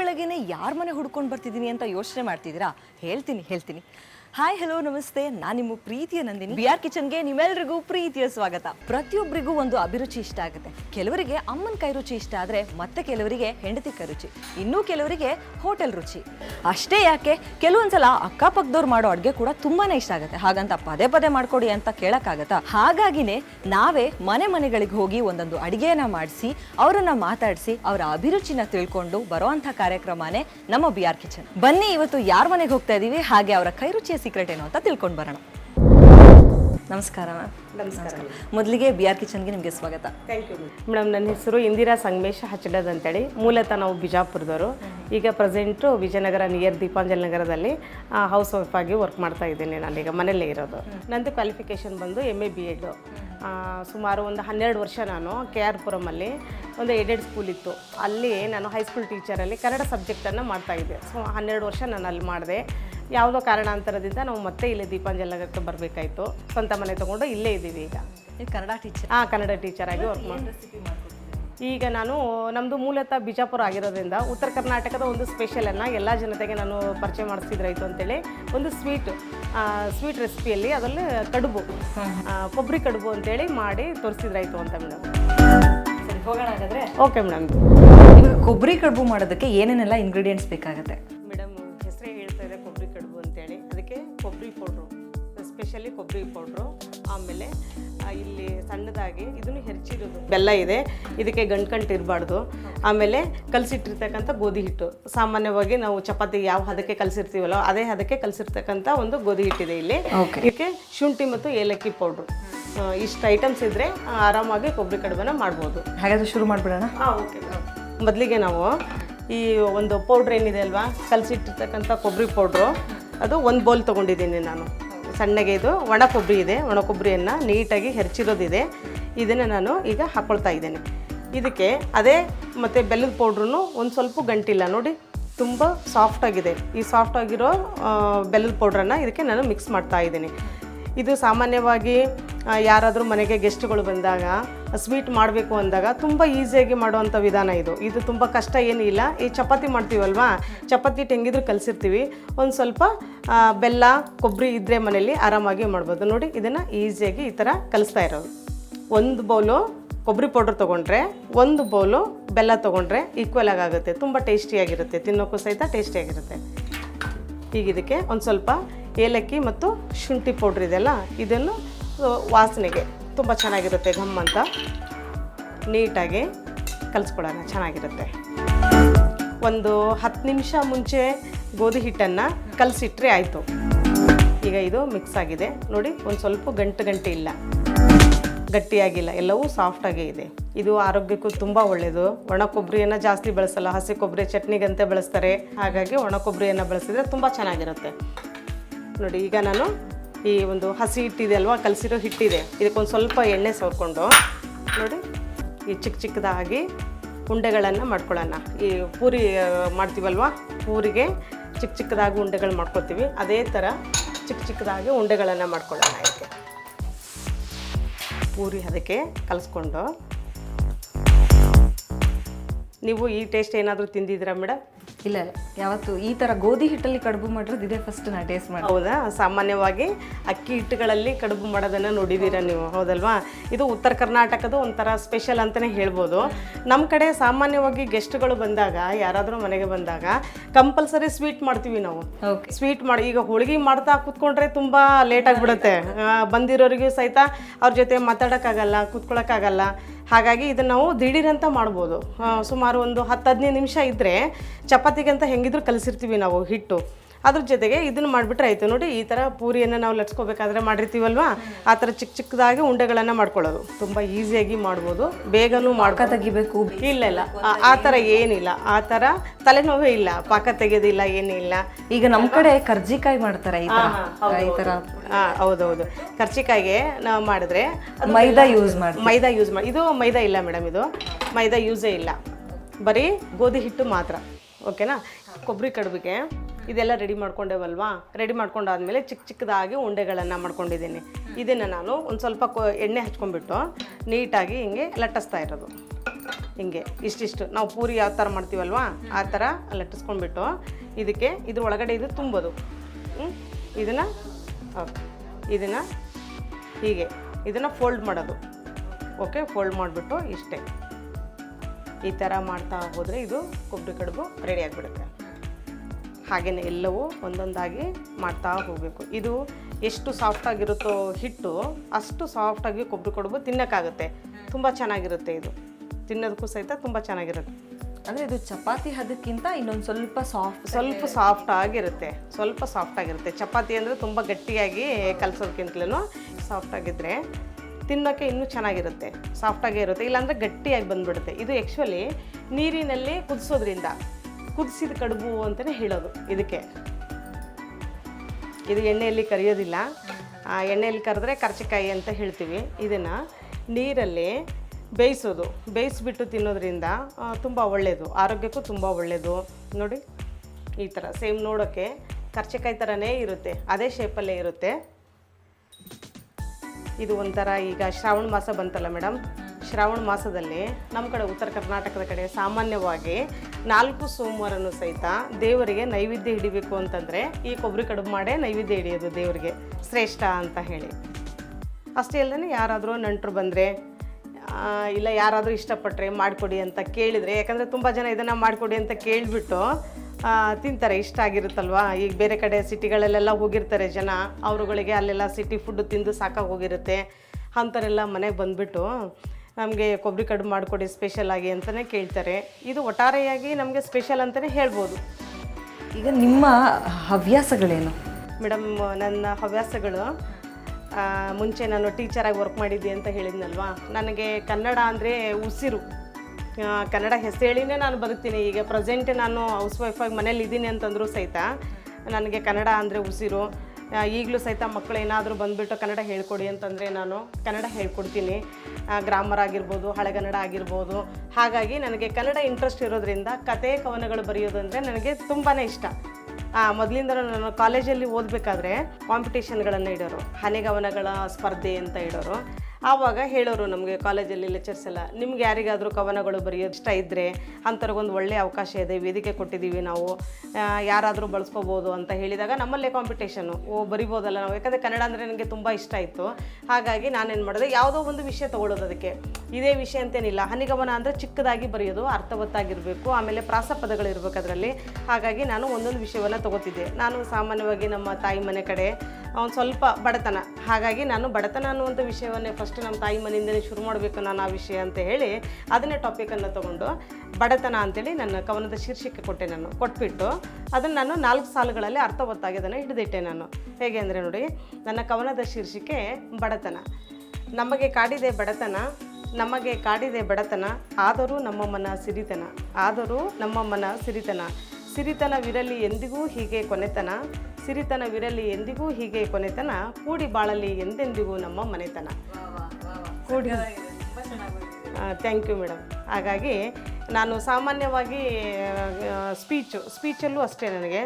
ಬೆಳಗ್ಗೆನೆ ಯಾರ ಮನೆ ಹುಡ್ಕೊಂಡು ಬರ್ತಿದ್ದೀನಿ ಅಂತ ಯೋಚನೆ ಮಾಡ್ತಿದ್ದೀರಾ? ಹೇಳ್ತೀನಿ ಹೇಳ್ತೀನಿ. ಹಾಯ್ ಹಲೋ ನಮಸ್ತೆ. ನಾನು ನಿಮ್ಮ ಪ್ರೀತಿಯ ನಂದಿನಿ. ಬಿ ಆರ್ ಕಿಚನ್ಗೆ ನಿಮ್ಮೆಲ್ಲರಿಗೂ ಪ್ರೀತಿಯ ಸ್ವಾಗತ. ಪ್ರತಿಯೊಬ್ಬರಿಗೂ ಒಂದು ಅಭಿರುಚಿ ಇಷ್ಟ ಆಗುತ್ತೆ. ಕೆಲವರಿಗೆ ಅಮ್ಮನ ಕೈ ರುಚಿ ಇಷ್ಟ ಆದರೆ ಮತ್ತೆ ಕೆಲವರಿಗೆ ಹೆಂಡತಿ ಕೈ ರುಚಿ. ಇನ್ನೂ ಕೆಲವರಿಗೆ ಹೋಟೆಲ್ ರುಚಿ. ಅಷ್ಟೇ ಯಾಕೆ? ಕೆಲವೊಂದ್ಸಲ ಅಕ್ಕಪಕ್ಕದವ್ರು ಮಾಡೋ ಅಡುಗೆ ಕೂಡ ತುಂಬಾನೇ ಇಷ್ಟ ಆಗುತ್ತೆ. ಹಾಗಂತ ಪದೇ ಪದೇ ಮಾಡ್ಕೊಡಿ ಅಂತ ಕೇಳೋಕ್ಕಾಗತ್ತಾ? ಹಾಗಾಗಿನೇ ನಾವೇ ಮನೆ ಮನೆಗಳಿಗೆ ಹೋಗಿ ಒಂದೊಂದು ಅಡಿಗೆಯನ್ನ ಮಾಡಿಸಿ, ಅವರನ್ನ ಮಾತಾಡಿಸಿ, ಅವರ ಅಭಿರುಚಿನ ತಿಳ್ಕೊಂಡು ಬರುವಂಥ ಕಾರ್ಯಕ್ರಮನೇ ನಮ್ಮ ಬಿ ಆರ್ ಕಿಚನ್ ಬನ್ನಿ, ಇವತ್ತು ಯಾರ ಮನೆಗೆ ಹೋಗ್ತಾ ಇದ್ದೀವಿ ಹಾಗೆ ಅವರ ಕೈ ರುಚಿಯ ಸೀಕ್ರೆಟ್ ಏನು ಅಂತ ತಿಳ್ಕೊಂಡು ಬರೋಣ. ನಮಸ್ಕಾರ ಮ್ಯಾಮ್. ನಮಸ್ಕಾರ. ಮೊದಲಿಗೆ ಬಿ ಆರ್ ಕಿಚನ್ಗೆ ನಿಮಗೆ ಸ್ವಾಗತ. ಥ್ಯಾಂಕ್ ಯು ಮೇಡಮ್ ನನ್ನ ಹೆಸರು ಇಂದಿರಾ ಸಂಗಮೇಶ ಹಚ್ಚಡದ್ ಅಂತೇಳಿ. ಮೂಲತಃ ನಾವು ಬಿಜಾಪುರದವರು. ಈಗ ಪ್ರೆಸೆಂಟು ವಿಜಯನಗರ ನಿಯರ್ ದೀಪಾಂಜಲ್ ನಗರದಲ್ಲಿ ಹೌಸ್ ವೈಫ್ ಆಗಿ ವರ್ಕ್ ಮಾಡ್ತಾ ಇದ್ದೀನಿ ನಾನೀಗ ಮನೆಯಲ್ಲೇ ಇರೋದು. ನಂದು ಕ್ವಾಲಿಫಿಕೇಷನ್ ಬಂದು ಎಂ ಎ ಬಿ ಎಡ್ ಸುಮಾರು ಒಂದು ಹನ್ನೆರಡು ವರ್ಷ ನಾನು ಕೆ ಆರ್ ಪುರಮಲ್ಲಿ ಒಂದು ಏಡೆಡ್ ಸ್ಕೂಲ್ ಇತ್ತು. ಅಲ್ಲಿ ನಾನು ಹೈಸ್ಕೂಲ್ ಟೀಚರಲ್ಲಿ ಕನ್ನಡ ಸಬ್ಜೆಕ್ಟನ್ನು ಮಾಡ್ತಾಯಿದ್ದೆ ಸೊ ಹನ್ನೆರಡು ವರ್ಷ ನಾನು ಅಲ್ಲಿ ಮಾಡಿದೆ. ಯಾವುದೋ ಕಾರಣಾಂತರದಿಂದ ನಾವು ಮತ್ತೆ ಇಲ್ಲಿ ದೀಪಾಂಜಲಿ ನಗರಕ್ಕೆ ಬರಬೇಕಾಯ್ತು. ಸ್ವಂತ ಮನೆ ತೊಗೊಂಡು ಇಲ್ಲೇ ಇದ್ದೀವಿ ಈಗ. ಕನ್ನಡ ಟೀಚರ್ ಹಾಂ ಕನ್ನಡ ಟೀಚರ್ ಆಗಿ ವರ್ಕ್ ಮಾಡಿ. ಈಗ ನಾನು ನಮ್ಮದು ಮೂಲತಃ ಬಿಜಾಪುರ ಆಗಿರೋದ್ರಿಂದ ಉತ್ತರ ಕರ್ನಾಟಕದ ಒಂದು ಸ್ಪೆಷಲನ್ನು ಎಲ್ಲ ಜನತೆಗೆ ನಾನು ಪರಿಚಯ ಮಾಡಿಸಿದ್ರಾಯ್ತು ಅಂತೇಳಿ ಒಂದು ಸ್ವೀಟ್ ಸ್ವೀಟ್ ರೆಸಿಪಿಯಲ್ಲಿ ಅದರಲ್ಲಿ ಕಡುಬು ಕೊಬ್ಬರಿ ಕಡುಬು ಅಂತೇಳಿ ಮಾಡಿ ತೋರಿಸಿದ್ರಾಯ್ತು ಅಂತ ಮೇಡಮ್ ಸರಿ ಹೋಗೋಣ ಹಾಗಾದರೆ? ಓಕೆ ಮೇಡಮ್ ಇವಾಗ ಕೊಬ್ಬರಿ ಕಡುಬು ಮಾಡೋದಕ್ಕೆ ಏನೇನೆಲ್ಲ ಇಂಗ್ರೀಡಿಯೆಂಟ್ಸ್ ಬೇಕಾಗುತ್ತೆ? ಸ್ಪೆಷಲಿ ಕೊಬ್ಬರಿ ಪೌಡ್ರು ಆಮೇಲೆ ಇಲ್ಲಿ ಸಣ್ಣದಾಗಿ ಇದನ್ನು ಹೆರ್ಚಿರೋದು ಬೆಲ್ಲ ಇದೆ ಇದಕ್ಕೆ ಗಂಟ್ಕಂಟು ಇರಬಾರ್ದು. ಆಮೇಲೆ ಕಲಸಿಟ್ಟಿರ್ತಕ್ಕಂಥ ಗೋಧಿ ಹಿಟ್ಟು. ಸಾಮಾನ್ಯವಾಗಿ ನಾವು ಚಪಾತಿ ಯಾವ ಹದಕ್ಕೆ ಕಲಸಿರ್ತೀವಲ್ಲ ಅದೇ ಹದಕ್ಕೆ ಕಲಸಿರ್ತಕ್ಕಂಥ ಒಂದು ಗೋಧಿ ಹಿಟ್ಟಿದೆ ಇಲ್ಲಿ. ಇದಕ್ಕೆ ಶುಂಠಿ ಮತ್ತು ಏಲಕ್ಕಿ ಪೌಡ್ರು ಇಷ್ಟು ಐಟಮ್ಸ್ ಇದ್ದರೆ ಆರಾಮಾಗಿ ಕೊಬ್ಬರಿ ಕಡುಬನ ಮಾಡ್ಬೋದು. ಹಾಗಾದ್ರೆ ಶುರು ಮಾಡಿಬಿಡೋಣ? ಹಾಂ ಓಕೆ ಮೊದಲಿಗೆ ನಾವು ಈ ಒಂದು ಪೌಡ್ರ್ ಏನಿದೆ ಅಲ್ವಾ? ಕಲಸಿಟ್ಟಿರ್ತಕ್ಕಂಥ ಕೊಬ್ಬರಿ ಪೌಡ್ರು ಅದು ಒಂದು ಬೌಲ್ ತೊಗೊಂಡಿದ್ದೀನಿ ನಾನು. ಸಣ್ಣಗೆ ಇದು ಒಣ ಕೊಬ್ಬರಿ ಇದೆ. ಒಣ ಕೊಬ್ಬರಿಯನ್ನು ನೀಟಾಗಿ ಹೆರ್ಚಿರೋದಿದೆ ಇದನ್ನು ನಾನು ಈಗ ಹಾಕ್ಕೊಳ್ತಾ ಇದ್ದೇನೆ. ಇದಕ್ಕೆ ಅದೇ ಮತ್ತು ಬೆಲ್ಲದ ಪೌಡ್ರೂ ಒಂದು ಸ್ವಲ್ಪ ಗಂಟಿಲ್ಲ. ನೋಡಿ, ತುಂಬ ಸಾಫ್ಟಾಗಿದೆ ಈ ಸಾಫ್ಟಾಗಿರೋ ಬೆಲ್ಲದ ಪೌಡ್ರನ್ನು ಇದಕ್ಕೆ ನಾನು ಮಿಕ್ಸ್ ಮಾಡ್ತಾ ಇದ್ದೀನಿ. ಇದು ಸಾಮಾನ್ಯವಾಗಿ ಯಾರಾದರೂ ಮನೆಗೆ ಗೆಸ್ಟ್ಗಳು ಬಂದಾಗ, ಸ್ವೀಟ್ ಮಾಡಬೇಕು ಅಂದಾಗ ತುಂಬ ಈಸಿಯಾಗಿ ಮಾಡುವಂಥ ವಿಧಾನ ಇದು. ಇದು ತುಂಬ ಕಷ್ಟ ಏನಿಲ್ಲ ಈ ಚಪಾತಿ ಮಾಡ್ತೀವಲ್ವಾ? ಚಪಾತಿ ಟೆಂಗಿದ್ರು ಕಲಿಸಿರ್ತೀವಿ. ಒಂದು ಸ್ವಲ್ಪ ಬೆಲ್ಲ ಕೊಬ್ಬರಿ ಇದ್ದರೆ ಮನೇಲಿ ಆರಾಮಾಗಿ ಮಾಡ್ಬೋದು. ನೋಡಿ, ಇದನ್ನು ಈಸಿಯಾಗಿ ಈ ಥರ ಕಲಿಸ್ತಾ ಇರೋದು. ಒಂದು ಬೌಲು ಕೊಬ್ಬರಿ ಪೌಡ್ರ್ ತೊಗೊಂಡ್ರೆ, ಒಂದು ಬೌಲು ಬೆಲ್ಲ ತೊಗೊಂಡ್ರೆ ಈಕ್ವಲ್ ಆಗುತ್ತೆ. ತುಂಬ ಟೇಸ್ಟಿಯಾಗಿರುತ್ತೆ. ತಿನ್ನೋಕ್ಕೂ ಸಹಿತ ಟೇಸ್ಟಿಯಾಗಿರುತ್ತೆ. ಈಗ ಇದಕ್ಕೆ ಒಂದು ಸ್ವಲ್ಪ ಏಲಕ್ಕಿ ಮತ್ತು ಶುಂಠಿ ಪೌಡ್ರ್ ಇದೆಯಲ್ಲ, ಇದನ್ನು ವಾಸನೆಗೆ ತುಂಬ ಚೆನ್ನಾಗಿರುತ್ತೆ ಘಮ್ ಅಂತ. ನೀಟಾಗಿ ಕಲಿಸ್ಕೊಳ್ಳೋಣ ಚೆನ್ನಾಗಿರುತ್ತೆ. ಒಂದು ಹತ್ತು ನಿಮಿಷ ಮುಂಚೆ ಗೋಧಿ ಹಿಟ್ಟನ್ನು ಕಲಸಿಟ್ರೆ ಆಯಿತು. ಈಗ ಇದು ಮಿಕ್ಸ್ ಆಗಿದೆ. ನೋಡಿ, ಒಂದು ಸ್ವಲ್ಪ ಗಂಟು ಗಂಟೆ ಇಲ್ಲ. ಗಟ್ಟಿಯಾಗಿಲ್ಲ, ಎಲ್ಲವೂ ಸಾಫ್ಟಾಗೇ ಇದೆ. ಇದು ಆರೋಗ್ಯಕ್ಕೂ ತುಂಬ ಒಳ್ಳೆಯದು ಒಣ ಕೊಬ್ಬರಿಯನ್ನು ಜಾಸ್ತಿ ಬಳಸಲ್ಲ. ಹಸಿ ಕೊಬ್ಬರಿ ಚಟ್ನಿಗಂತೆ ಬಳಸ್ತಾರೆ. ಹಾಗಾಗಿ ಒಣ ಕೊಬ್ಬರಿಯನ್ನು ಬಳಸಿದರೆ ತುಂಬ ಚೆನ್ನಾಗಿರುತ್ತೆ. ನೋಡಿ, ಈಗ ನಾನು ಈ ಒಂದು ಹಸಿ ಹಿಟ್ಟಿದೆ ಅಲ್ವಾ, ಕಲಸಿರೋ ಹಿಟ್ಟಿದೆ. ಇದಕ್ಕೊಂದು ಸ್ವಲ್ಪ ಎಣ್ಣೆ ಸವರ್ಕೊಂಡು ನೋಡಿ, ಈ ಚಿಕ್ಕ ಚಿಕ್ಕದಾಗಿ ಉಂಡೆಗಳನ್ನು ಮಾಡ್ಕೊಳ್ಳೋಣ. ಈ ಪೂರಿ ಮಾಡ್ತೀವಲ್ವ? ಪೂರಿಗೆ ಚಿಕ್ಕ ಚಿಕ್ಕದಾಗಿ ಉಂಡೆಗಳು ಮಾಡ್ಕೊತೀವಿ. ಅದೇ ಥರ ಚಿಕ್ಕ ಚಿಕ್ಕದಾಗಿ ಉಂಡೆಗಳನ್ನು ಮಾಡ್ಕೊಳ್ಳೋಣ ಇದಕ್ಕೆ. ಪೂರಿ ಅದಕ್ಕೆ ಕಲಸ್ಕೊಂಡು. ನೀವು ಈ ಟೇಸ್ಟ್ ಏನಾದರೂ ತಿಂದಿದ್ದೀರಾ ಮೇಡಮ್? ಇಲ್ಲ ಯಾವತ್ತು ಈ ತರ ಗೋಧಿ ಹಿಟ್ಟಲ್ಲಿ ಕಡುಬು ಮಾಡಿರೋದು ಇದೇ ಫಸ್ಟ್ ನಾ ಟೇಸ್ಟ್ ಮಾಡಿ ಹೌದಾ? ಸಾಮಾನ್ಯವಾಗಿ ಅಕ್ಕಿ ಹಿಟ್ಟುಗಳಲ್ಲಿ ಕಡುಬು ಮಾಡೋದನ್ನು ನೋಡಿದ್ದೀರಾ ನೀವು? ಹೌದಲ್ವಾ? ಇದು ಉತ್ತರ ಕರ್ನಾಟಕದ ಒಂಥರ ಸ್ಪೆಷಲ್ ಅಂತಲೇ ಹೇಳ್ಬೋದು. ನಮ್ಮ ಕಡೆ ಸಾಮಾನ್ಯವಾಗಿ ಗೆಸ್ಟ್ಗಳು ಬಂದಾಗ ಯಾರಾದರೂ ಮನೆಗೆ ಬಂದಾಗ ಕಂಪಲ್ಸರಿ ಸ್ವೀಟ್ ಮಾಡ್ತೀವಿ ನಾವು. ಸ್ವೀಟ್ ಮಾಡಿ ಈಗ ಹೋಳಿಗೆ ಮಾಡ್ತಾ ಕೂತ್ಕೊಂಡ್ರೆ ತುಂಬ ಲೇಟ್ ಆಗಿಬಿಡುತ್ತೆ. ಬಂದಿರೋರಿಗೂ ಸಹಿತ ಅವ್ರ ಜೊತೆ ಮಾತಾಡೋಕ್ಕಾಗಲ್ಲ ಕೂತ್ಕೊಳ್ಳೋಕ್ಕಾಗಲ್ಲ ಹಾಗಾಗಿ ಇದನ್ನು ನಾವು ದಿಢೀರಂತ ಮಾಡ್ಬೋದು. ಸುಮಾರು ಒಂದು ಹತ್ತು ಹದಿನೈದು ನಿಮಿಷ ಇದ್ದರೆ ಚಪಾತಿಗಂತ ಹೆಂಗಿದ್ರು ಕಲಿಸಿರ್ತೀವಿ ನಾವು ಹಿಟ್ಟು. ಅದ್ರ ಜೊತೆಗೆ ಇದನ್ನು ಮಾಡಿಬಿಟ್ರೆ ಆಯಿತು. ನೋಡಿ ಈ ಥರ ಪೂರಿಯನ್ನು ನಾವು ಲಟ್ಸ್ಕೋಬೇಕಾದ್ರೆ ಮಾಡಿರ್ತೀವಲ್ವಾ? ಆ ಥರ ಚಿಕ್ಕ ಚಿಕ್ಕದಾಗಿ ಉಂಡೆಗಳನ್ನು ಮಾಡ್ಕೊಳ್ಳೋದು. ತುಂಬ ಈಸಿಯಾಗಿ ಮಾಡ್ಬೋದು. ಬೇಗನೂ ಮಾಡ್ಕೊ ತೆಗಿಬೇಕು. ಇಲ್ಲ ಇಲ್ಲ. ಆ- ಥರ ಏನಿಲ್ಲ. ಆ ಥರ ತಲೆನೋವೇ ಇಲ್ಲ. ಪಾಕ ತೆಗೆಯೋದಿಲ್ಲ ಏನಿಲ್ಲ. ಈಗ ನಮ್ ಕಡೆ ಕರ್ಜಿಕಾಯಿ ಮಾಡ್ತಾರೆ ಈ ಥರ ಈ ಹಾಂ ಹೌದೌದು. ಕರ್ಜಿಕಾಯಿಗೆ ನಾವು ಮಾಡಿದ್ರೆ ಮೈದಾ ಯೂಸ್ ಮಾಡಿ ಮೈದಾ ಯೂಸ್ ಮಾಡಿ ಇದು ಮೈದಾ ಇಲ್ಲ ಮೇಡಮ್ ಇದು. ಮೈದಾ ಯೂಸೇ ಇಲ್ಲ. ಬರೀ ಗೋಧಿ ಹಿಟ್ಟು ಮಾತ್ರ. ಓಕೆನಾ ಕೊಬ್ಬರಿ ಕಡುಬಿಗೆ ಇದೆಲ್ಲ ರೆಡಿ ಮಾಡ್ಕೊಂಡೇವಲ್ವಾ? ರೆಡಿ ಮಾಡ್ಕೊಂಡಾದ್ಮೇಲೆ ಚಿಕ್ಕ ಚಿಕ್ಕದಾಗಿ ಉಂಡೆಗಳನ್ನು ಮಾಡ್ಕೊಂಡಿದ್ದೀನಿ. ಇದನ್ನು ನಾನು ಒಂದು ಸ್ವಲ್ಪ ಎಣ್ಣೆ ಹಚ್ಕೊಂಡ್ಬಿಟ್ಟು ನೀಟಾಗಿ ಹಿಂಗೆ ಲಟ್ಟಿಸ್ತಾ ಇರೋದು. ಹಿಂಗೆ ಇಷ್ಟಿಷ್ಟು. ನಾವು ಪೂರಿ ಯಾವ ಥರ ಮಾಡ್ತೀವಲ್ವಾ? ಆ ಥರ ಲಟ್ಟಿಸ್ಕೊಂಡ್ಬಿಟ್ಟು ಇದಕ್ಕೆ ಇದ್ರ ಒಳಗಡೆ ಇದು ತುಂಬೋದು. ಇದನ್ನ ಓಕೆ ಇದನ್ನ ಹೀಗೆ. ಇದನ್ನ ಫೋಲ್ಡ್ ಮಾಡೋದು. ಓಕೆ ಫೋಲ್ಡ್ ಮಾಡಿಬಿಟ್ಟು ಇಷ್ಟೇ. ಈ ಥರ ಮಾಡ್ತಾ ಹೋದರೆ ಇದು ಕೊಬ್ಬರಿ ಕಡುಬು ರೆಡಿ ಆಗಿಬಿಡುತ್ತೆ. ಹಾಗೆಯೇ ಎಲ್ಲವೂ ಒಂದೊಂದಾಗಿ ಮಾಡ್ತಾ ಹೋಗಬೇಕು. ಇದು ಎಷ್ಟು ಸಾಫ್ಟಾಗಿರುತ್ತೋ ಹಿಟ್ಟು ಅಷ್ಟು ಸಾಫ್ಟಾಗಿ ಕೊಬ್ಬರಿ ಕೊಡಬು ತಿನ್ನೋಕ್ಕಾಗುತ್ತೆ. ತುಂಬ ಚೆನ್ನಾಗಿರುತ್ತೆ ಇದು. ತಿನ್ನೋದಕ್ಕೂ ಸಹಿತ ತುಂಬ ಚೆನ್ನಾಗಿರುತ್ತೆ. ಅಂದರೆ ಇದು ಚಪಾತಿ ಹದಕ್ಕಿಂತ ಇನ್ನೊಂದು ಸ್ವಲ್ಪ ಸಾಫ್ಟ್ ಸ್ವಲ್ಪ ಸಾಫ್ಟ್ ಆಗಿರುತ್ತೆ. ಸ್ವಲ್ಪ ಸಾಫ್ಟ್ ಆಗಿರುತ್ತೆ. ಚಪಾತಿ ಅಂದರೆ ತುಂಬ ಗಟ್ಟಿಯಾಗಿ ಕಲಸೋದಕ್ಕಿಂತಲೂ ಸಾಫ್ಟ್ ಆಗಿದ್ರೆ ತಿನ್ನೋಕ್ಕೆ ಇನ್ನೂ ಚೆನ್ನಾಗಿರುತ್ತೆ. ಸಾಫ್ಟಾಗೇ ಇರುತ್ತೆ. ಇಲ್ಲಾಂದರೆ ಗಟ್ಟಿಯಾಗಿ ಬಂದುಬಿಡುತ್ತೆ. ಇದು ಆ್ಯಕ್ಚುಲಿ ನೀರಿನಲ್ಲಿ ಕುದಿಸೋದ್ರಿಂದ ಕುದಿಸಿದ ಕಡುಬು ಅಂತಲೇ ಹೇಳೋದು ಇದಕ್ಕೆ. ಇದು ಎಣ್ಣೆಯಲ್ಲಿ ಕರಿಯೋದಿಲ್ಲ. ಎಣ್ಣೆಯಲ್ಲಿ ಕರೆದ್ರೆ ಕರ್ಚಿಕಾಯಿ ಅಂತ ಹೇಳ್ತೀವಿ. ಇದನ್ನು ನೀರಲ್ಲಿ ಬೇಯಿಸೋದು. ಬೇಯಿಸ್ಬಿಟ್ಟು ತಿನ್ನೋದ್ರಿಂದ ತುಂಬ ಒಳ್ಳೆಯದು ಆರೋಗ್ಯಕ್ಕೂ ತುಂಬ ಒಳ್ಳೆಯದು ನೋಡಿ, ಈ ಥರ ಸೇಮ್ ನೋಡೋಕ್ಕೆ ಕರ್ಚಿಕಾಯಿ ಥರನೇ ಇರುತ್ತೆ. ಅದೇ ಶೇಪಲ್ಲೇ ಇರುತ್ತೆ. ಇದು ಒಂಥರ ಈಗ ಶ್ರಾವಣ ಮಾಸ ಬಂತಲ್ಲ ಮೇಡಮ್ ಶ್ರಾವಣ ಮಾಸದಲ್ಲಿ ನಮ್ಮ ಕಡೆ ಉತ್ತರ ಕರ್ನಾಟಕದ ಕಡೆ ಸಾಮಾನ್ಯವಾಗಿ ನಾಲ್ಕು ಸೋಮವಾರನೂ ಸಹಿತ ದೇವರಿಗೆ ನೈವೇದ್ಯ ಹಿಡಿಬೇಕು ಅಂತಂದರೆ ಈ ಕೊಬ್ಬರಿ ಕಡುಬು ಮಾಡೇ ನೈವೇದ್ಯ ಹಿಡಿಯೋದು ದೇವರಿಗೆ ಶ್ರೇಷ್ಠ ಅಂತ ಹೇಳಿ. ಅಷ್ಟೇ ಅಲ್ಲದೆ ಯಾರಾದರೂ ನಂಟರು ಬಂದರೆ ಇಲ್ಲ ಯಾರಾದರೂ ಇಷ್ಟಪಟ್ಟರೆ ಮಾಡಿಕೊಡಿ ಅಂತ ಕೇಳಿದರೆ, ಯಾಕಂದರೆ ತುಂಬ ಜನ ಇದನ್ನು ಮಾಡಿಕೊಡಿ ಅಂತ ಕೇಳಿಬಿಟ್ಟು ತಿಂತಾರೆ. ಇಷ್ಟ ಆಗಿರುತ್ತಲ್ವಾ? ಈಗ ಬೇರೆ ಕಡೆ ಸಿಟಿಗಳಲ್ಲೆಲ್ಲ ಹೋಗಿರ್ತಾರೆ ಜನ, ಅವರುಗಳಿಗೆ ಅಲ್ಲೆಲ್ಲ ಸಿಟಿ ಫುಡ್ ತಿಂದು ಸಾಕಾಗಿ ಹೋಗಿರುತ್ತೆ. ಅಂಥವರೆಲ್ಲ ಮನೆಗೆ ಬಂದುಬಿಟ್ಟು ನಮಗೆ ಕೊಬ್ಬರಿ ಕಡುಬು ಮಾಡಿಕೊಡಿ ಸ್ಪೆಷಲ್ ಆಗಿ ಅಂತಲೇ ಕೇಳ್ತಾರೆ. ಇದು ಒಟ್ಟಾರೆಯಾಗಿ ನಮಗೆ ಸ್ಪೆಷಲ್ ಅಂತಲೇ ಹೇಳ್ಬೋದು. ಈಗ ನಿಮ್ಮ ಹವ್ಯಾಸಗಳೇನು? ಮೇಡಮ್ ನನ್ನ ಹವ್ಯಾಸಗಳು ಮುಂಚೆ ನಾನು ಟೀಚರಾಗಿ ವರ್ಕ್ ಮಾಡಿದ್ದೆ ಅಂತ ಹೇಳಿದ್ನಲ್ವಾ? ನನಗೆ ಕನ್ನಡ ಅಂದರೆ ಉಸಿರು. ಕನ್ನಡ ಹೆಸರೇಳಿನೇ ನಾನು ಬರುತ್ತೀನಿ ಈಗ ಪ್ರೆಸೆಂಟ್ ನಾನು ಹೌಸ್ ವೈಫಾಗಿ ಮನೇಲಿ ಇದ್ದೀನಿ ಅಂತಂದರೂ ಸಹಿತ ನನಗೆ ಕನ್ನಡ ಅಂದರೆ ಉಸಿರು. ಈಗಲೂ ಸಹಿತ ಮಕ್ಕಳು ಏನಾದರೂ ಬಂದುಬಿಟ್ಟು ಕನ್ನಡ ಹೇಳ್ಕೊಡಿ ಅಂತಂದರೆ ನಾನು ಕನ್ನಡ ಹೇಳ್ಕೊಡ್ತೀನಿ. ಗ್ರಾಮರ್ ಆಗಿರ್ಬೋದು ಹಳೆಗನ್ನಡ ಆಗಿರ್ಬೋದು. ಹಾಗಾಗಿ ನನಗೆ ಕನ್ನಡ ಇಂಟ್ರೆಸ್ಟ್ ಇರೋದ್ರಿಂದ ಕತೆ ಕವನಗಳು ಬರೆಯೋದಂದರೆ ನನಗೆ ತುಂಬಾ ಇಷ್ಟ. ಮೊದಲಿಂದ ನಾನು ಕಾಲೇಜಲ್ಲಿ ಓದಬೇಕಾದ್ರೆ ಕಾಂಪಿಟೇಷನ್ಗಳನ್ನು ಇಡೋರು ಹನೆಗವನಗಳ ಸ್ಪರ್ಧೆ ಅಂತ ಇಡೋರು. ಆವಾಗ ಹೇಳೋರು ನಮಗೆ ಕಾಲೇಜಲ್ಲಿ ಲೆಕ್ಚರ್ಸ್ ಎಲ್ಲ, ನಿಮ್ಗೆ ಯಾರಿಗಾದರೂ ಕವನಗಳು ಬರೆಯೋ ಇಷ್ಟ ಇದ್ದರೆ ಅಂಥವ್ರಿಗೊಂದು ಒಳ್ಳೆಯ ಅವಕಾಶ ಇದೆ, ವೇದಿಕೆ ಕೊಟ್ಟಿದ್ದೀವಿ ನಾವು. ಯಾರಾದರೂ ಬಳಸ್ಕೋಬೋದು ಅಂತ ಹೇಳಿದಾಗ ನಮ್ಮಲ್ಲೇ ಕಾಂಪಿಟೇಷನು ಓ, ಬರಿಬೋದಲ್ಲ ನಾವು. ಯಾಕಂದರೆ ಕನ್ನಡ ಅಂದರೆ ನನಗೆ ತುಂಬ ಇಷ್ಟ ಇತ್ತು ಹಾಗಾಗಿ ನಾನೇನು ಮಾಡಿದೆ, ಯಾವುದೋ ಒಂದು ವಿಷಯ ತೊಗೊಳ್ಳೋದು ಅದಕ್ಕೆ. ಇದೇ ವಿಷಯ ಅಂತೇನಿಲ್ಲ, ಹನಿಗಮನ ಅಂದರೆ ಚಿಕ್ಕದಾಗಿ ಬರೆಯೋದು, ಅರ್ಥವತ್ತಾಗಿರಬೇಕು, ಆಮೇಲೆ ಪ್ರಾಸ ಇರಬೇಕು ಅದರಲ್ಲಿ. ಹಾಗಾಗಿ ನಾನು ಒಂದೊಂದು ವಿಷಯವನ್ನು ತಗೋತಿದ್ದೆ. ನಾನು ಸಾಮಾನ್ಯವಾಗಿ ನಮ್ಮ ತಾಯಿ ಮನೆ ಕಡೆ ಒಂದು ಸ್ವಲ್ಪ ಬಡತನ. ಹಾಗಾಗಿ ನಾನು ಬಡತನ ಅನ್ನುವಂಥ ವಿಷಯವನ್ನೇ ಫಸ್ಟ್ ನಮ್ಮ ತಾಯಿ ಮನೆಯಿಂದಲೇ ಶುರು ಮಾಡಬೇಕು ನಾನು ಆ ವಿಷಯ ಅಂತ ಹೇಳಿ ಅದನ್ನೇ ಟಾಪಿಕನ್ನು ತಗೊಂಡು ಬಡತನ ಅಂತೇಳಿ ನನ್ನ ಕವನದ ಶೀರ್ಷಿಕೆ ಕೊಟ್ಟೆ ನಾನು. ಕೊಟ್ಬಿಟ್ಟು ಅದನ್ನು ನಾನು ನಾಲ್ಕು ಸಾಲುಗಳಲ್ಲಿ ಅರ್ಥವತ್ತಾಗಿ ಅದನ್ನು ಹಿಡಿದಿಟ್ಟೆ ನಾನು. ಹೇಗೆ ಅಂದರೆ ನೋಡಿ, ನನ್ನ ಕವನದ ಶೀರ್ಷಿಕೆ ಬಡತನ. ನಮಗೆ ಕಾಡಿದೆ ಬಡತನ, ನಮಗೆ ಕಾಡಿದೆ ಬಡತನ, ಆದರೂ ನಮ್ಮ ಮನ ಸಿರಿತನ, ಆದರೂ ನಮ್ಮ ಮನ ಸಿರಿತನ. ಸಿರಿತನವಿರಲಿ ಎಂದಿಗೂ ಹೀಗೆ ಕೊನೆತನ ಸಿರಿತನವಿರಲಿ ಎಂದಿಗೂ ಹೀಗೆ ಕೊನೆತನ, ಕೂಡಿ ಬಾಳಲಿ ಎಂದೆಂದಿಗೂ ನಮ್ಮ ಮನೆತನ. ಕೂಡಿ. ಥ್ಯಾಂಕ್ ಯು ಮೇಡಮ್ ಹಾಗಾಗಿ ನಾನು ಸಾಮಾನ್ಯವಾಗಿ ಸ್ಪೀಚು ಸ್ಪೀಚಲ್ಲೂ ಅಷ್ಟೇ ನನಗೆ.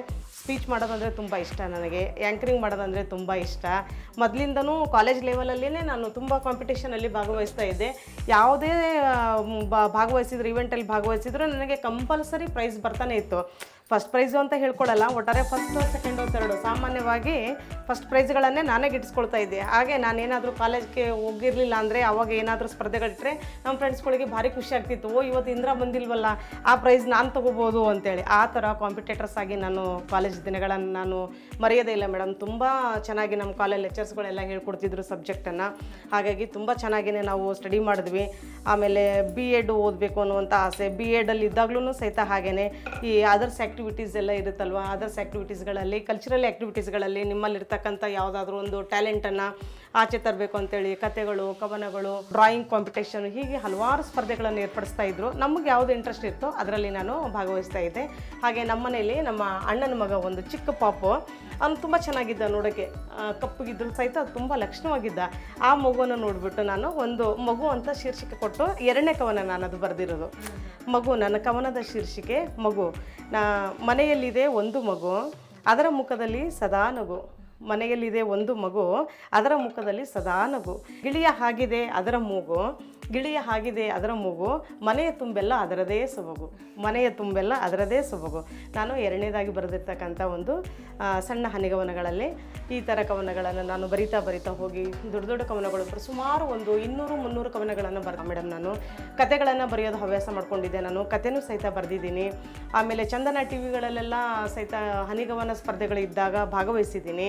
ಸ್ಪೀಚ್ ಮಾಡೋದಂದರೆ ತುಂಬ ಇಷ್ಟ ನನಗೆ. ಆ್ಯಂಕರಿಂಗ್ ಮಾಡೋದಂದರೆ ತುಂಬ ಇಷ್ಟ. ಮೊದಲಿಂದನೂ ಕಾಲೇಜ್ ಲೆವೆಲಲ್ಲೇ ನಾನು ತುಂಬ ಕಾಂಪಿಟೇಷನಲ್ಲಿ ಭಾಗವಹಿಸ್ತಾ ಇದ್ದೆ. ಯಾವುದೇ ಭಾಗವಹಿಸಿದ್ರು ಇವೆಂಟಲ್ಲಿ ಭಾಗವಹಿಸಿದ್ರು ನನಗೆ ಕಂಪಲ್ಸರಿ ಪ್ರೈಸ್ ಬರ್ತಾನೆ ಇತ್ತು. ಫಸ್ಟ್ ಪ್ರೈಸು ಅಂತ ಹೇಳ್ಕೊಡಲ್ಲ, ಒಟ್ಟಾರೆ ಫಸ್ಟು ಸೆಕೆಂಡು ತರ್ಡು ಸಾಮಾನ್ಯವಾಗಿ ಫಸ್ಟ್ ಪ್ರೈಸ್ಗಳನ್ನೇ ನಾನೇ ಗಿಟ್ಟಿಸ್ಕೊಳ್ತಾ ಇದ್ದೆ. ಹಾಗೆ ನಾನೇನಾದರೂ ಕಾಲೇಜ್ಗೆ ಹೋಗಿರಲಿಲ್ಲ ಅಂದರೆ ಅವಾಗ ಏನಾದರೂ ಸ್ಪರ್ಧೆಗಳಿಟ್ಟರೆ ನಮ್ಮ ಫ್ರೆಂಡ್ಸ್ಗಳಿಗೆ ಭಾರಿ ಖುಷಿ ಆಗ್ತಿತ್ತು. ಓ, ಇವತ್ತು ಇಂದ್ರ ಬಂದಿಲ್ವಲ್ಲ, ಆ ಪ್ರೈಸ್ ನಾನು ತೊಗೋಬೋದು ಅಂತೇಳಿ. ಆ ಥರ ಕಾಂಪಿಟೇಟರ್ಸ್ ಆಗಿ ನಾನು ಕಾಲೇಜ್ ದಿನಗಳನ್ನು ನಾನು ಮರೆಯೋದೇ ಇಲ್ಲ ಮೇಡಮ್. ತುಂಬ ಚೆನ್ನಾಗಿ ನಮ್ಮ ಕಾಲೇಜ್ ಲೆಕ್ಚರ್ಸ್ಗಳೆಲ್ಲ ಹೇಳ್ಕೊಡ್ತಿದ್ರು ಸಬ್ಜೆಕ್ಟನ್ನು ಹಾಗಾಗಿ ತುಂಬ ಚೆನ್ನಾಗಿಯೇ ನಾವು ಸ್ಟಡಿ ಮಾಡಿದ್ವಿ. ಆಮೇಲೆ ಬಿ ಎಡ್ ಓದಬೇಕು ಅನ್ನುವಂಥ ಆಸೆ. ಬಿ ಎಡಲ್ಲಿ ಇದ್ದಾಗಲೂ ಸಹಿತ ಹಾಗೇ ಈ ಅದರ್ಸ್ ಆ್ಯಕ್ಟಿವಿಟೀಸ್ ಎಲ್ಲ ಇರುತ್ತಲ್ವ? ಅದರ್ಸ್ ಆ್ಯಕ್ಟಿವಿಟೀಸ್ಗಳಲ್ಲಿ ಕಲ್ಚರಲ್ ಆ್ಯಕ್ಟಿವಿಟೀಸ್ಗಳಲ್ಲಿ ನಿಮ್ಮಲ್ಲಿರ್ತಕ್ಕಂಥ ಯಾವುದಾದ್ರೂ ಒಂದು ಟ್ಯಾಲೆಂಟನ್ನು ಆಚೆ ತರಬೇಕು ಅಂತೇಳಿ ಕತೆಗಳು, ಕವನಗಳು ಡ್ರಾಯಿಂಗ್ ಕಾಂಪಿಟೇಷನ್ ಹೀಗೆ ಹಲವಾರು ಸ್ಪರ್ಧೆಗಳನ್ನು ಏರ್ಪಡಿಸ್ತಾ ಇದ್ರು. ನಮಗೆ ಯಾವುದು ಇಂಟ್ರೆಸ್ಟ್ ಇತ್ತೋ ಅದರಲ್ಲಿ ನಾನು ಭಾಗವಹಿಸ್ತಾ ಇದ್ದೆ. ಹಾಗೆ ನಮ್ಮ ಮನೆಯಲ್ಲಿ ನಮ್ಮ ಅಣ್ಣನ ಮಗ ಒಂದು ಚಿಕ್ಕ ಪಾಪು. ಅವನು ತುಂಬ ಚೆನ್ನಾಗಿದ್ದ ನೋಡೋಕ್ಕೆ ಕಪ್ಪುಗಿದ್ರು ಸಹಿತ ತುಂಬ ಲಕ್ಷಣವಾಗಿದ್ದ. ಆ ಮಗುವನ್ನು ನೋಡಿಬಿಟ್ಟು ನಾನು ಒಂದು ಮಗು ಅಂತ ಶೀರ್ಷಿಕೆ ಕೊಟ್ಟು ಎರಡನೇ ಕವನ ನಾನು ಅದು ಬರೆದಿರೋದು. ಮಗು, ನನ್ನ ಕವನದ ಶೀರ್ಷಿಕೆ ಮಗು. ನಾ ಮನೆಯಲ್ಲಿದೆ ಒಂದು ಮಗು. ಅದರ ಮುಖದಲ್ಲಿ ಸದಾ ನಗು. ಮನೆಯಲ್ಲಿದೆ ಒಂದು ಮಗು, ಅದರ ಮುಖದಲ್ಲಿ ಸದಾ ನಗು. ಗಿಳಿಯ ಹಾಗಿದೆ, ಅದರ ಮೂಗು. ಗಿಳಿಯ ಹಾಗಿದೆ, ಅದರ ಮೂಗು. ಮನೆಯ ತುಂಬೆಲ್ಲ ಅದರದೇ ಸೊಬಗು. ಮನೆಯ ತುಂಬೆಲ್ಲ ಅದರದೇ ಸೊಬಗು. ನಾನು ಎರಡನೇದಾಗಿ ಬರೆದಿರ್ತಕ್ಕಂಥ ಒಂದು ಸಣ್ಣ ಹನಿಗವನಗಳಲ್ಲಿ ಈ ಥರ ಕವನಗಳನ್ನು ನಾನು ಬರಿತಾ ಬರಿತಾ ಹೋಗಿ ದೊಡ್ಡ ದೊಡ್ಡ ಕವನಗಳು ಸುಮಾರು ಒಂದು ಇನ್ನೂರು ಮುನ್ನೂರು ಕವನಗಳನ್ನು ಬರ್ತಾ ಮೇಡಮ್ ನಾನು. ಕತೆಗಳನ್ನು ಬರೆಯೋದು ಹವ್ಯಾಸ ಮಾಡ್ಕೊಂಡಿದ್ದೆ ನಾನು. ಕತೆನೂ ಸಹಿತ ಬರೆದಿದ್ದೀನಿ. ಆಮೇಲೆ ಚಂದನ ಟಿ ವಿಗಳಲ್ಲೆಲ್ಲ ಸಹಿತ ಹನಿಗವನ ಸ್ಪರ್ಧೆಗಳಿದ್ದಾಗ ಭಾಗವಹಿಸಿದ್ದೀನಿ.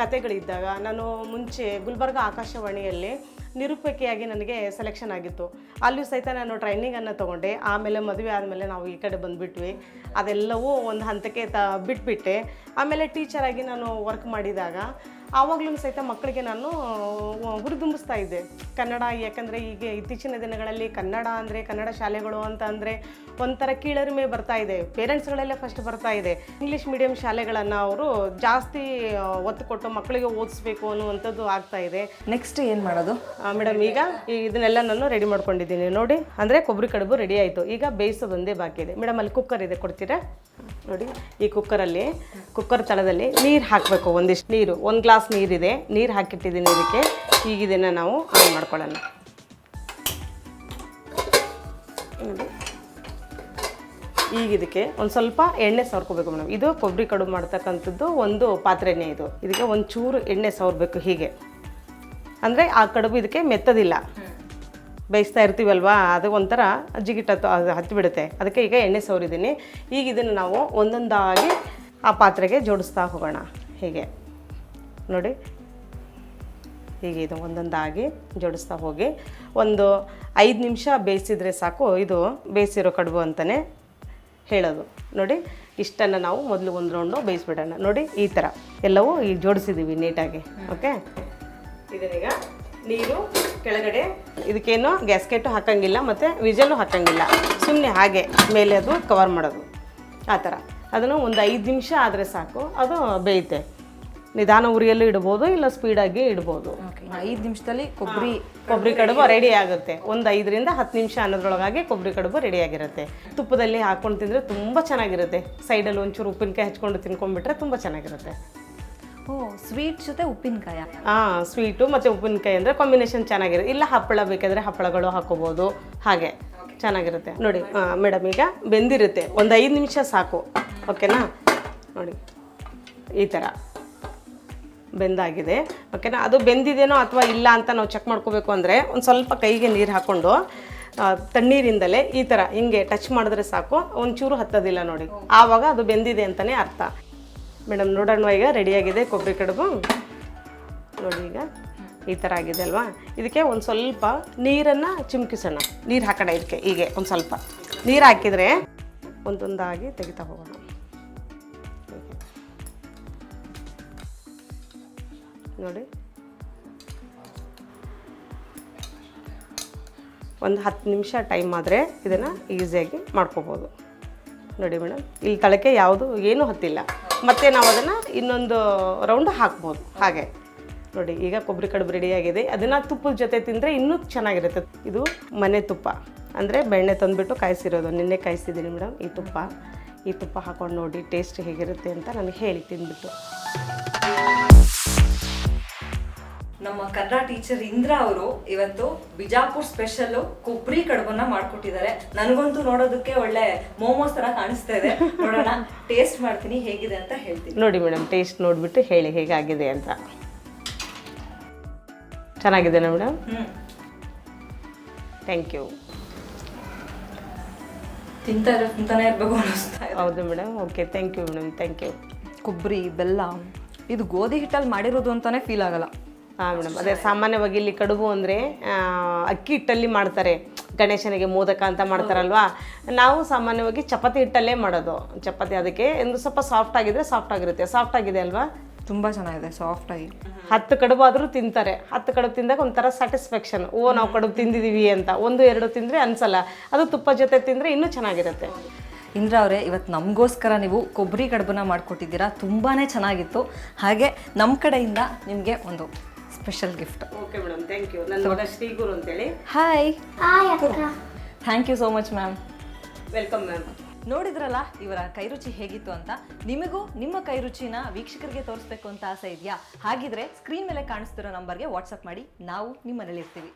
ಕತೆಗಳಿದ್ದಾಗ ನಾನು ಮುಂಚೆ ಗುಲ್ಬರ್ಗ ಆಕಾಶವಾಣಿಯಲ್ಲಿ ನಿರೂಪಕಿಯಾಗಿ ನನಗೆ ಸೆಲೆಕ್ಷನ್ ಆಗಿತ್ತು. ಅಲ್ಲಿಯೂ ಸಹಿತ ನಾನು ಟ್ರೈನಿಂಗನ್ನು ತೊಗೊಂಡೆ. ಆಮೇಲೆ ಮದುವೆ ಆದಮೇಲೆ ನಾವು ಈ ಕಡೆ ಬಂದುಬಿಟ್ವಿ. ಅದೆಲ್ಲವೂ ಒಂದು ಹಂತಕ್ಕೆ ತ ಬಿಟ್ಬಿಟ್ಟೆ. ಆಮೇಲೆ ಟೀಚರಾಗಿ ನಾನು ವರ್ಕ್ ಮಾಡಿದಾಗ ಆವಾಗಲೂ ಸಹಿತ ಮಕ್ಕಳಿಗೆ ನಾನು ಹುರಿದುಂಬಿಸ್ತಾ ಇದ್ದೆ. ಕನ್ನಡ ಯಾಕಂದರೆ ಈಗ ಇತ್ತೀಚಿನ ದಿನಗಳಲ್ಲಿ ಕನ್ನಡ ಅಂದರೆ ಕನ್ನಡ ಶಾಲೆಗಳು ಅಂತ ಅಂದರೆ ಒಂಥರ ಕೀಳರಿಮೆ ಬರ್ತಾ ಇದೆ. ಪೇರೆಂಟ್ಸ್ಗಳೆಲ್ಲ ಫಸ್ಟ್ ಬರ್ತಾ ಇದೆ. ಇಂಗ್ಲೀಷ್ ಮೀಡಿಯಂ ಶಾಲೆಗಳನ್ನು ಅವರು ಜಾಸ್ತಿ ಒತ್ತು ಕೊಟ್ಟು ಮಕ್ಕಳಿಗೆ ಓದಿಸ್ಬೇಕು ಅನ್ನುವಂಥದ್ದು ಆಗ್ತಾ ಇದೆ. ನೆಕ್ಸ್ಟ್ ಏನು ಮಾಡೋದು? ಮೇಡಮ್ ಈಗ ಇದನ್ನೆಲ್ಲ ನಾನು ರೆಡಿ ಮಾಡ್ಕೊಂಡಿದ್ದೀನಿ. ನೋಡಿ ಅಂದರೆ ಕೊಬ್ಬರಿ ಕಡುಬು ರೆಡಿ ಆಯಿತು. ಈಗ ಬೇಯಿಸೋದೊಂದೇ ಬಾಕಿ ಇದೆ. ಮೇಡಮ್ ಅಲ್ಲಿ ಕುಕ್ಕರ್ ಇದೆ ಕೊಡ್ತೀರಾ? ನೋಡಿ ಈ ಕುಕ್ಕರಲ್ಲಿ ಕುಕ್ಕರ್ ತಳದಲ್ಲಿ ನೀರು ಹಾಕಬೇಕು ಒಂದಿಷ್ಟು ನೀರು. ಒಂದು ಗ್ಲಾಸ್ ನೀರಿದೆ. ನೀರು ಹಾಕಿಟ್ಟಿದ್ದೀನಿ ಇದಕ್ಕೆ. ಈಗ ಇದನ್ನು ನಾವು ಆನ್ ಮಾಡ್ಕೊಳ್ಳೋಣ. ನೋಡಿ. ಈಗ ಇದಕ್ಕೆ ಒಂದು ಸ್ವಲ್ಪ ಎಣ್ಣೆ ಸವರ್ಕೋಬೇಕು ಮೇಡಮ್ ಇದು ಕೊಬ್ಬರಿ ಕಡುಬು ಮಾಡ್ತಕ್ಕಂಥದ್ದು ಒಂದು ಪಾತ್ರೆನೇ ಇದು. ಇದಕ್ಕೆ ಒಂದು ಚೂರು ಎಣ್ಣೆ ಸವರ್ಬೇಕು ಹೀಗೆ. ಅಂದರೆ ಆ ಕಡುಬು ಇದಕ್ಕೆ ಮೆತ್ತದಿಲ್ಲ. ಬೇಯಿಸ್ತಾ ಇರ್ತೀವಲ್ವಾ? ಅದು ಒಂಥರ ಜಿಗಿಟ ಅದು ಹತ್ತಿಬಿಡುತ್ತೆ ಅದಕ್ಕೆ ಈಗ ಎಣ್ಣೆ ಸವರಿದ್ದೀನಿ. ಈಗ ಇದನ್ನು ನಾವು ಒಂದೊಂದಾಗಿ ಆ ಪಾತ್ರೆಗೆ ಜೋಡಿಸ್ತಾ ಹೋಗೋಣ. ಹೀಗೆ. ನೋಡಿ. ಹೀಗೆ ಇದು ಒಂದೊಂದಾಗಿ ಜೋಡಿಸ್ತಾ ಹೋಗಿ ಒಂದು ಐದು ನಿಮಿಷ ಬೇಯಿಸಿದರೆ ಸಾಕು. ಇದು ಬೇಯಿಸಿರೋ ಕಡುಬು ಅಂತಲೇ ಹೇಳೋದು. ನೋಡಿ, ಇಷ್ಟನ್ನು ನಾವು ಮೊದಲು ಒಂದು ರೌಂಡು ಬೇಯಿಸ್ಬಿಡೋಣ. ನೋಡಿ, ಈ ಥರ ಎಲ್ಲವೂ ಈಗ ಜೋಡಿಸಿದ್ದೀವಿ ನೀಟಾಗಿ. ಓಕೆ ಇದನ್ನೀಗ ನೀರು ಕೆಳಗಡೆ, ಇದಕ್ಕೇನು ಗ್ಯಾಸ್ಕೆಟು ಹಾಕೋಂಗಿಲ್ಲ ಮತ್ತು ವಿಜಲು ಹಾಕಂಗಿಲ್ಲ. ಸುಮ್ಮನೆ ಹಾಗೆ ಮೇಲೆ ಅದು ಕವರ್ ಮಾಡೋದು. ಆ ಥರ ಅದನ್ನು ಒಂದು ಐದು ನಿಮಿಷ ಆದರೆ ಸಾಕು. ಅದು ಬೇಯುತ್ತೆ. ನಿಧಾನ ಉರಿಯಲ್ಲೂ ಇಡ್ಬೋದು, ಇಲ್ಲ ಸ್ಪೀಡಾಗಿ ಇಡ್ಬೋದು. ಐದು ನಿಮಿಷದಲ್ಲಿ ಕೊಬ್ಬರಿ ಕೊಬ್ಬರಿ ಕಡುಬು ರೆಡಿ ಆಗುತ್ತೆ. ಒಂದು ಐದರಿಂದ ಹತ್ತು ನಿಮಿಷ ಅನ್ನೋದ್ರೊಳಗಾಗಿ ಕೊಬ್ಬರಿ ಕಡುಬು ರೆಡಿ ಆಗಿರುತ್ತೆ. ತುಪ್ಪದಲ್ಲಿ ಹಾಕ್ಕೊಂಡು ತಿಂದರೆ ತುಂಬ ಚೆನ್ನಾಗಿರುತ್ತೆ. ಸೈಡಲ್ಲಿ ಒಂಚೂರು ಉಪ್ಪಿನಕಾಯಿ ಹಚ್ಕೊಂಡು ತಿನ್ಕೊಂಡ್ಬಿಟ್ರೆ ತುಂಬ ಚೆನ್ನಾಗಿರುತ್ತೆ. ಓ ಸ್ವೀಟ್ ಜೊತೆ ಉಪ್ಪಿನಕಾಯ? ಹಾಂ ಸ್ವೀಟು ಮತ್ತು ಉಪ್ಪಿನಕಾಯಿ ಅಂದರೆ ಕಾಂಬಿನೇಷನ್ ಚೆನ್ನಾಗಿರುತ್ತೆ. ಇಲ್ಲ ಹಪ್ಪಳ ಬೇಕಾದರೆ ಹಪ್ಪಳಗಳು ಹಾಕೋಬೋದು. ಹಾಗೆ ಚೆನ್ನಾಗಿರುತ್ತೆ. ನೋಡಿ ಮೇಡಮ್ ಈಗ ಬೆಂದಿರುತ್ತೆ. ಒಂದು ಐದು ನಿಮಿಷ ಸಾಕು. ಓಕೆನಾ ನೋಡಿ ಈ ಥರ ಬೆಂದಾಗಿದೆ. ಓಕೆನಾ ಅದು ಬೆಂದಿದೆಯೋ ಅಥವಾ ಇಲ್ಲ ಅಂತ ನಾವು ಚೆಕ್ ಮಾಡ್ಕೋಬೇಕು ಅಂದರೆ ಒಂದು ಸ್ವಲ್ಪ ಕೈಗೆ ನೀರು ಹಾಕ್ಕೊಂಡು ತಣ್ಣೀರಿಂದಲೇ ಈ ಥರ ಹಿಂಗೆ ಟಚ್ ಮಾಡಿದ್ರೆ ಸಾಕು. ಒಂಚೂರು ಹತ್ತೋದಿಲ್ಲ ನೋಡಿ. ಆವಾಗ ಅದು ಬೆಂದಿದೆ ಅಂತಲೇ ಅರ್ಥ. ಮೇಡಮ್ ನೋಡೋಣ ಈಗ ರೆಡಿಯಾಗಿದೆ ಕೊಬ್ಬರಿ ಕಡುಬು. ನೋಡಿ ಈಗ, ಈ ಥರ ಆಗಿದೆ ಅಲ್ವಾ? ಇದಕ್ಕೆ ಒಂದು ಸ್ವಲ್ಪ ನೀರನ್ನು ಚಿಮುಕಿಸೋಣ. ನೀರು ಹಾಕೋಣ ಇದಕ್ಕೆ, ಹೀಗೆ ಒಂದು ಸ್ವಲ್ಪ. ನೀರು ಹಾಕಿದರೆ ಒಂದೊಂದಾಗಿ ತೆಗಿತಾ ಹೋಗೋಣ. ನೋಡಿ. ಒಂದು ಹತ್ತು ನಿಮಿಷ ಟೈಮ್ ಆದರೆ ಇದನ್ನು ಈಸಿಯಾಗಿ ಮಾಡ್ಕೋಬೋದು. ನೋಡಿ ಮೇಡಮ್ ಇಲ್ಲಿ ತಳಕೆ ಯಾವುದು ಏನೂ ಹತ್ತಿಲ್ಲ. ಮತ್ತು ನಾವು ಅದನ್ನು ಇನ್ನೊಂದು ರೌಂಡ್ ಹಾಕ್ಬೋದು. ಹಾಗೆ. ನೋಡಿ, ಈಗ ಕೊಬ್ಬರಿ ಕಡುಬು ರೆಡಿಯಾಗಿದೆ ಅದನ್ನು ತುಪ್ಪದ ಜೊತೆ ತಿಂದರೆ ಇನ್ನೂ ಚೆನ್ನಾಗಿರುತ್ತೆ. ಇದು ಮನೆ ತುಪ್ಪ. ಅಂದರೆ ಬೆಣ್ಣೆ ತಂದುಬಿಟ್ಟು ಕಾಯಿಸಿರೋದು. ನಿನ್ನೆ ಕಾಯಿಸಿದ್ದೀನಿ ಮೇಡಮ್ ಈ ತುಪ್ಪ. ಈ ತುಪ್ಪ ಹಾಕೊಂಡು ನೋಡಿ ಟೇಸ್ಟ್ ಹೇಗಿರುತ್ತೆ ಅಂತ ನನಗೆ ಹೇಳಿ ತಿಂದ್ಬಿಟ್ಟು. ನಮ್ಮ ಕನ್ನಡ ಟೀಚರ್ ಇಂದ್ರ ಅವರು ಇವತ್ತು ಬಿಜಾಪುರ್ ಸ್ಪೆಷಲ್ ಕೊಬ್ಬರಿ ಕಡುಬನ್ನ ಮಾಡ್ಕೊಟ್ಟಿದ್ದಾರೆ. ನನಗಂತೂ ನೋಡೋದಕ್ಕೆ ಒಳ್ಳೆ ಮೋಮೋಸ್ ತರ ಕಾಣಿಸ್ತಾ ಇದೆ. ನೋಡೋಣ ಟೇಸ್ಟ್ ಮಾಡ್ತೀನಿ ಹೇಗಿದೆ ಅಂತ ಹೇಳ್ತೀನಿ. ನೋಡಿ ಮೇಡಮ್ ಟೇಸ್ಟ್ ನೋಡ್ಬಿಟ್ಟು ಹೇಳಿ ಹೇಗಾಗಿದೆ ಅಂತ. ಚೆನ್ನಾಗಿದೆ ಮೇಡಮ್? ಹ್ಮ್. ಥ್ಯಾಂಕ್ ಯು ತಿಂತಾ ಇರೋ ತಿಂತಾನೆ ಇರಬೇಕು ಅನ್ನಿಸ್ತಾ ಹೌದು madam okay thank you madam thank you ಕೊಬ್ಬರಿ ಬೆಲ್ಲ ಇದು ಗೋಧಿ ಹಿಟ್ಟಲ್ಲಿ ಮಾಡಿರೋದು ಅಂತಾನೆ ಫೀಲ್ ಆಗಲ್ಲ. ಹಾಂ ಮೇಡಮ್ ಅದೇ ಸಾಮಾನ್ಯವಾಗಿ ಇಲ್ಲಿ ಕಡುಬು ಅಂದರೆ ಅಕ್ಕಿ ಹಿಟ್ಟಲ್ಲಿ ಮಾಡ್ತಾರೆ. ಗಣೇಶನಿಗೆ ಮೋದಕ ಅಂತ ಮಾಡ್ತಾರಲ್ವಾ? ನಾವು ಸಾಮಾನ್ಯವಾಗಿ ಚಪಾತಿ ಹಿಟ್ಟಲ್ಲೇ ಮಾಡೋದು. ಚಪಾತಿ ಅದಕ್ಕೆ ಒಂದು ಸ್ವಲ್ಪ ಸಾಫ್ಟ್ ಆಗಿದ್ರೆ ಸಾಫ್ಟ್ ಆಗಿರುತ್ತೆ. ಸಾಫ್ಟ್ ಆಗಿದೆ ಅಲ್ವಾ? ತುಂಬಾ ಚೆನ್ನಾಗಿದೆ ಸಾಫ್ಟ್ ಆಗಿ. ಹತ್ತು ಕಡುಬು ಆದರೂ ತಿಂತಾರೆ. ಹತ್ತು ಕಡುಬು ತಿಂದಾಗ ಒಂಥರ ಸ್ಯಾಟಿಸ್ಫ್ಯಾಕ್ಷನ್ ಓ ನಾವು ಕಡುಬು ತಿಂದಿದ್ದೀವಿ ಅಂತ. ಒಂದು ಎರಡು ತಿಂದರೆ ಅನ್ಸಲ್ಲ. ಅದು ತುಪ್ಪ ಜೊತೆ ತಿಂದರೆ ಇನ್ನೂ ಚೆನ್ನಾಗಿರುತ್ತೆ. ಇಂದ್ರ ಅವರೇ ಇವತ್ತು ನಮಗೋಸ್ಕರ ನೀವು ಕೊಬ್ಬರಿ ಕಡುಬನ್ನ ಮಾಡಿಕೊಟ್ಟಿದ್ದೀರಾ. ತುಂಬಾ ಚೆನ್ನಾಗಿತ್ತು. ಹಾಗೆ ನಮ್ಮ ಕಡೆಯಿಂದ ನಿಮಗೆ ಒಂದು special gift okay madam thank you ನನ್ನ ಮಗ ಶ್ರೀಗುರು ಅಂತೇಳಿ. ಹಾಯ್ ಹಾಯ್ ಅಕ್ಕ. Thank you so much ma'am welcome ma'am ನೋಡಿದ್ರಲ್ಲ ಇವರ ಕೈರುಚಿ ಹೇಗಿತ್ತು ಅಂತ? ನಿಮಗೂ ನಿಮ್ಮ ಕೈರುಚಿನ ವೀಕ್ಷಕರಿಗೆ ತೋರಿಸ್ಬೇಕು ಅಂತ ಆಸೆ ಇದೆಯಾ? ಹಾಗಿದ್ರೆ ಸ್ಕ್ರೀನ್ ಮೇಲೆ ಕಾಣಿಸ್ತಿರೋ ನಂಬರ್ಗೆ ವಾಟ್ಸಪ್ ಮಾಡಿ. ನಾವು ನಿಮ್ಮ ಮನೇಲಿ ಇರ್ತೀವಿ